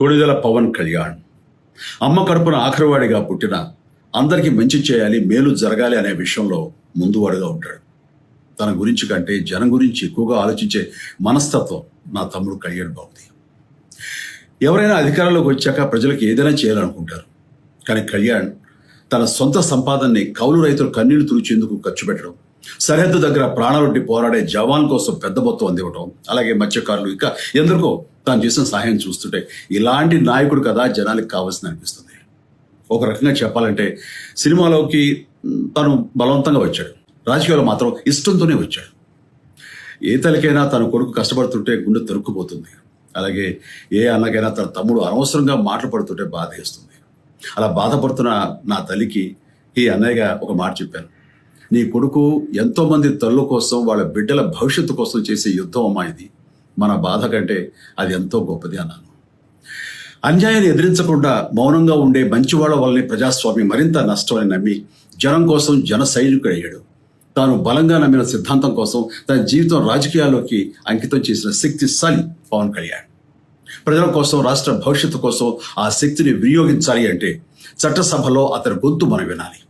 కొడిదల పవన్ కళ్యాణ్. అమ్మ కడుపున ఆఖరివాడిగా పుట్టిన అందరికీ మంచి చేయాలి మేలు జరగాలి అనే విషయంలో ముందువాడుగా ఉంటాడు. తన గురించి కంటే జనం గురించి ఎక్కువగా ఆలోచించే మనస్తత్వం నా తమ్ముడు కళ్యాణ్ బాబుది. ఎవరైనా అధికారంలోకి వచ్చాక ప్రజలకు ఏదైనా చేయాలనుకుంటారు. కానీ కళ్యాణ్ తన సొంత సంపాదనని కౌలు రైతులు కన్నీళ్ళు తుడిచేందుకు ఖర్చు పెట్టడం సరిహద్దు దగ్గర ప్రాణాలొడ్డి పోరాడే జవాన్ కోసం పెద్ద మొత్తం అందివ్వటం అలాగే మత్స్యకారులు ఇంకా ఎందరికో తాను చేసిన సహాయం చూస్తుంటే ఇలాంటి నాయకుడు కదా జనానికి కావాల్సింది అనిపిస్తుంది. ఒక రకంగా చెప్పాలంటే సినిమాలోకి తను బలవంతంగా వచ్చాడు. రాజకీయాల్లో మాత్రం ఇష్టంతోనే వచ్చాడు. ఏ తల్లికైనా తన కొడుకు కష్టపడుతుంటే గుండె తరుక్కుపోతుంది. అలాగే ఏ అన్నకైనా తన తమ్ముడు అనవసరంగా మాటలు పడుతుంటే బాధ వేస్తుంది అలా బాధపడుతున్న నా తల్లికి ఈ అన్నయ్యగా ఒక మాట చెప్పాను. నీ కొడుకు ఎంతోమంది తల్లు కోసం వాళ్ళ బిడ్డల భవిష్యత్తు కోసం చేసే యుద్ధం అమ్మా ఇది. మన బాధ కంటే అది ఎంతో గొప్పది అన్నాను. అన్యాయాన్ని ఎదిరించకుండా మౌనంగా ఉండే మంచివాళ్ళ వల్లనే ప్రజాస్వామ్యం మరింత నష్టమని నమ్మి జనం కోసం జన సైనికుడయ్యాడు. తాను బలంగా నమ్మిన సిద్ధాంతం కోసం తన జీవితం రాజకీయాల్లోకి అంకితం చేసిన శక్తిశాలి పవన్ కళ్యాణ్. ప్రజల కోసం రాష్ట్ర భవిష్యత్తు కోసం ఆ శక్తిని వినియోగించాలి అంటే చట్టసభలో అతని గొంతు మనం వినాలి.